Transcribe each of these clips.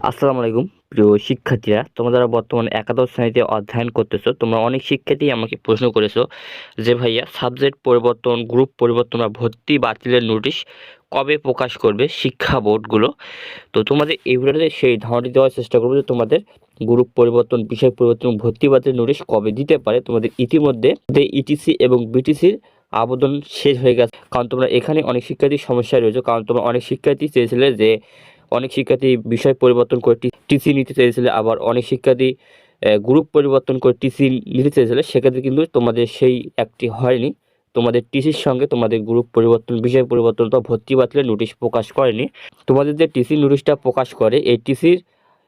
আসসালামু আলাইকুম, প্রিয় শিক্ষার্থীরা। তোমরা যারা বর্তমানে একাদশ শ্রেণীতে অধ্যয়ন করতেছো, তোমরা অনেক শিক্ষার্থী আমাকে প্রশ্ন করেছ যে, ভাইয়া, সাবজেক্ট পরিবর্তন, গ্রুপ পরিবর্তন বা ভর্তি বাতিলের নোটিশ কবে প্রকাশ করবে শিক্ষা বোর্ডগুলো? তো তোমাদের এই ভিডিওতে সেই ধারণাটি দেওয়ার চেষ্টা করব যে, তোমাদের গ্রুপ পরিবর্তন, বিষয় পরিবর্তন ভর্তি বাতিলের নোটিশ কবে দিতে পারে? তোমাদের ইতিমধ্যে ইটিসি এবং বিটিসির আবেদন শেষ হয়ে গেছে। কারণ তোমরা এখানে অনেক শিক্ষার্থীর সমস্যায় রয়েছে। কারণ তোমরা অনেক শিক্ষার্থী চেয়েছিলে যে অনেক শিক্ষার্থী বিষয় পরিবর্তন করে টিসি নিতে চেয়েছিলে, আবার অনেক শিক্ষার্থী গ্রুপ পরিবর্তন করে টিসি নিতে চেয়েছিলে, সেক্ষেত্রে কিন্তু তোমাদের সেই একটি হয়নি। তোমাদের টিসির সঙ্গে তোমাদের গ্রুপ পরিবর্তন, বিষয় পরিবর্তন বা ভর্তি বাতিলের নোটিশ প্রকাশ করেনি। তোমাদের যে টিসি নোটিশটা প্রকাশ করে, এই টিসির,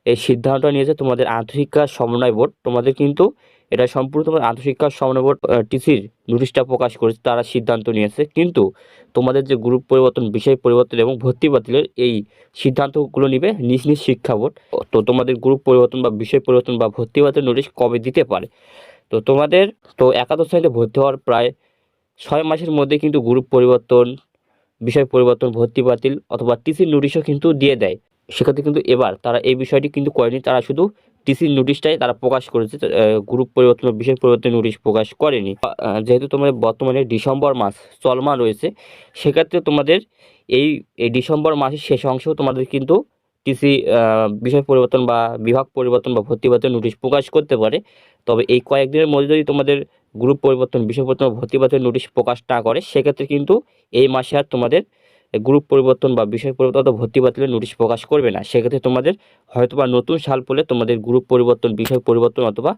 এই সিদ্ধান্তটা নিয়েছে তোমাদের আন্তঃশিক্ষা সমন্বয় বোর্ড। তোমাদের কিন্তু এটা সম্পূর্ণ তোমার আন্তঃশিক্ষা সমন্বয় টিসির নোটিশটা প্রকাশ করেছে, তারা সিদ্ধান্ত নিয়েছে। কিন্তু তোমাদের যে গ্রুপ পরিবর্তন, বিষয় পরিবর্তন এবং ভর্তি বাতিলের এই সিদ্ধান্তগুলো নিবে নিজ নিজ শিক্ষা বোর্ড। তো তোমাদের গ্রুপ পরিবর্তন বা বিষয় পরিবর্তন বা ভর্তি বাতিল নোটিশ কবে দিতে পারে? তো তোমাদের, তো একাদশ শ্রেণীতে ভর্তি হওয়ার প্রায় ছয় মাসের মধ্যে কিন্তু গ্রুপ পরিবর্তন, বিষয় পরিবর্তন, ভর্তি বাতিল অথবা টিসির নোটিশও কিন্তু দিয়ে দেয়। সেক্ষেত্রে কিন্তু এবার তারা এই বিষয়টি কিন্তু করেনি, তারা শুধু টিসির নোটিশটাই তারা প্রকাশ করেছে গ্রুপ পরিবর্তন, বিশেষ পরিবর্তন নোটিশ প্রকাশ করেনি। যেহেতু তোমাদের বর্তমানে ডিসেম্বর মাস চলমান রয়েছে, সেক্ষেত্রে তোমাদের এই এই ডিসেম্বর মাসের শেষ অংশেও তোমাদের কিন্তু টিসি বিষয় পরিবর্তন বা বিভাগ পরিবর্তন বা ভর্তি বাতিল নোটিশ প্রকাশ করতে পারে। তবে এই কয়েকদিনের মধ্যে যদি তোমাদের গ্রুপ পরিবর্তন বিষয় পরিবর্তন বা ভর্তি বাতিল নোটিশ প্রকাশ না করে, সেক্ষেত্রে কিন্তু এই মাসে আর তোমাদের গ্রুপ পরিবর্তন বা বিষয় পরিবর্তন অথবা ভর্তি বাতিলের নোটিশ প্রকাশ করবে না। সেক্ষেত্রে তোমাদের হয়তো বা নতুন সাল পড়লে তোমাদের গ্রুপ পরিবর্তন, বিষয় পরিবর্তন অথবা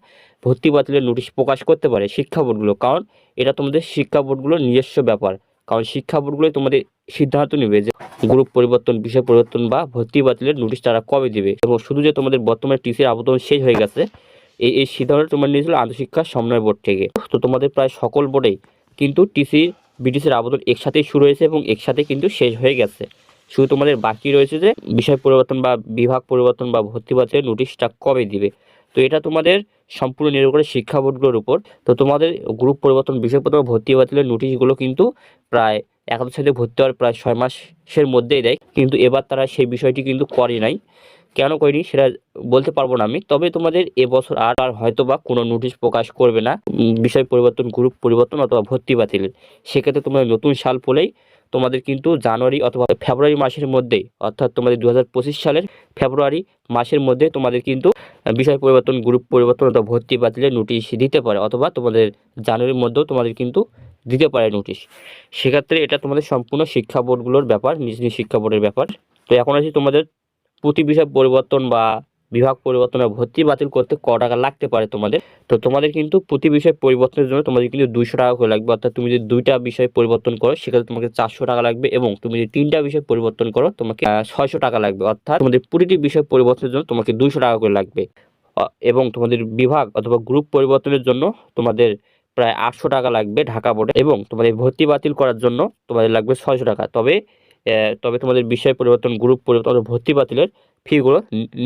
ভর্তি বাতিলের নোটিশ প্রকাশ করতে পারে শিক্ষা বোর্ডগুলো কারণ এটা তোমাদের শিক্ষা বোর্ডগুলোর নিজস্ব ব্যাপার। কারণ শিক্ষা বোর্ডগুলোই তোমাদের সিদ্ধান্ত নেবে যে গ্রুপ পরিবর্তন, বিষয় পরিবর্তন বা ভর্তি বাতিলের নোটিশ তারা কবে দিবে। এবং শুধু যে তোমাদের বর্তমানে টিসির আবেদন শেষ হয়ে গেছে এই এই সিদ্ধান্ত তোমার নিয়েছিল আন্তঃশিক্ষা সমন্বয় বোর্ড থেকে। তো তোমাদের প্রায় সকল বোর্ডেই কিন্তু টিসি বিটিসির আবেদন একসাথেই শুরু হয়েছে এবং একসাথে কিন্তু শেষ হয়ে গেছে। শুধু তোমাদের বাকি রয়েছে যে বিষয় পরিবর্তন বা বিভাগ পরিবর্তন বা ভর্তি বাতিলের নোটিশটা কবে দিবে। তো এটা তোমাদের সম্পূর্ণ নির্ভর করে শিক্ষা বোর্ডগুলোর উপর। তো তোমাদের গ্রুপ পরিবর্তন বিষয় পরিবর্তন ভর্তি বাতিলের নোটিশগুলো কিন্তু প্রায় একাদশ সাথে ভর্তি হওয়ার প্রায় ছয় মাসের মধ্যেই দেয়। কিন্তু এবার তারা সেই বিষয়টি কিন্তু করে নাই। কেন করিনি সেটা বলতে পারব না আমি। তবে তোমাদের এবছর আর আর হয়তো বা কোনো নোটিশ প্রকাশ করবে না বিষয় পরিবর্তন গ্রুপ পরিবর্তন অথবা ভর্তি বাতিলের সেক্ষেত্রে তোমাদের নতুন সাল পড়লেই তোমাদের কিন্তু জানুয়ারি অথবা ফেব্রুয়ারি মাসের মধ্যেই অর্থাৎ তোমাদের দু হাজার পঁচিশ সালের ফেব্রুয়ারি মাসের মধ্যে তোমাদের কিন্তু বিষয় পরিবর্তন গ্রুপ পরিবর্তন অথবা ভর্তি বাতিলের নোটিশ দিতে পারে অথবা তোমাদের জানুয়ারির মধ্যেও তোমাদের কিন্তু দিতে পারে নোটিশ সেক্ষেত্রে এটা তোমাদের সম্পূর্ণ শিক্ষা বোর্ডগুলোর ব্যাপার, নিজ নিজ শিক্ষা বোর্ডের ব্যাপার। তো এখন আছে তোমাদের প্রতি বিষয় পরিবর্তন বা বিভাগ পরিবর্তন ভর্তি বাতিল করতে ক টাকা লাগতে পারে তোমাদের। তো তোমাদের কিন্তু প্রতি বিষয় পরিবর্তনের জন্য তোমাদের কিন্তু দুইশো টাকা করে লাগবে। অর্থাৎ তুমি যদি দুইটা বিষয় পরিবর্তন করো, সেক্ষেত্রে তোমাকে চারশো টাকা লাগবে এবং তুমি যদি তিনটা বিষয় পরিবর্তন করো, তোমাকে ছয়শো টাকা লাগবে। অর্থাৎ তোমাদের প্রতিটি বিষয় পরিবর্তনের জন্য তোমাকে দুইশো টাকা করে লাগবে। এবং তোমাদের বিভাগ অথবা গ্রুপ পরিবর্তনের জন্য তোমাদের প্রায় আটশো টাকা লাগবে ঢাকা বোর্ডে এবং তোমাদের ভর্তি বাতিল করার জন্য তোমাদের লাগবে ছয়শো টাকা। তবে তবে তোমাদের বিষয় পরিবর্তন গ্রুপ পরিবর্তন ভর্তি বাতিলের ফিগুলো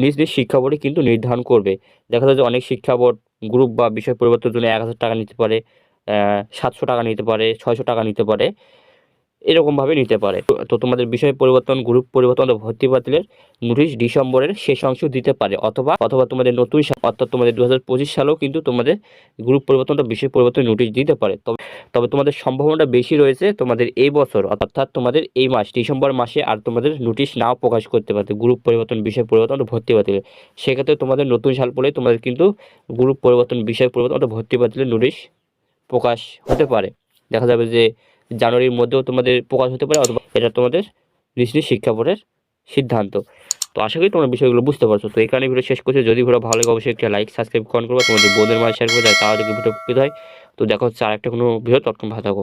নিজ নিজ শিক্ষা বোর্ডে কিন্তু নির্ধারণ করবে। দেখা যায় যে অনেক শিক্ষা বোর্ড গ্রুপ বা বিষয় পরিবর্তনের জন্য এক হাজার টাকা নিতে পারে সাতশো টাকা নিতে পারে, ছয়শো টাকা নিতে পারে। এরকমভাবে নিতে পারে। তো তোমাদের বিষয় পরিবর্তন গ্রুপ পরিবর্তন ভর্তি বাতিলের নোটিশ ডিসেম্বরের শেষ অংশ দিতে পারে। অথবা অথবা তোমাদের নতুন অর্থাৎ তোমাদের দু হাজার পঁচিশ সালেও কিন্তু তোমাদের গ্রুপ পরিবর্তন বিষয় পরিবর্তন নোটিশ দিতে পারে। তবে তবে তোমাদের সম্ভাবনাটা বেশি রয়েছে তোমাদের এই বছর, অর্থাৎ তোমাদের এই মাস, ডিসেম্বর মাসে আর তোমাদের নোটিশ নাও প্রকাশ করতে পারে গ্রুপ পরিবর্তন, বিষয় পরিবর্তন ভর্তি বাতিলের। সেক্ষেত্রে তোমাদের নতুন সাল পড়লে তোমাদের কিন্তু গ্রুপ পরিবর্তন, বিষয় পরিবর্তন ভর্তি বাতিলের নোটিশ প্রকাশ হতে পারে। দেখা যাবে যে জানুয়ারির মধ্যেও তোমাদের প্রকাশ হতে পারে অথবা এটা তোমাদের নিশ্চিত শিক্ষা বোর্ডের সিদ্ধান্ত। তো আশা করি তোমরা বিষয়গুলো বুঝতে পারছ। তো এখানে ভিডিও শেষ করছি। যদি ভিডিও ভালো লাগে, অবশ্যই একটা লাইক সাবস্ক্রাইব কমেন্ট করব। তোমাদের বোনের মাঝে শেয়ার করে দেয় তাহলে ভিডিও উপকৃত হয়। তো দেখো হচ্ছে আর একটা কোনো ভিডিও তৎক্ষণ ভালো থাকো।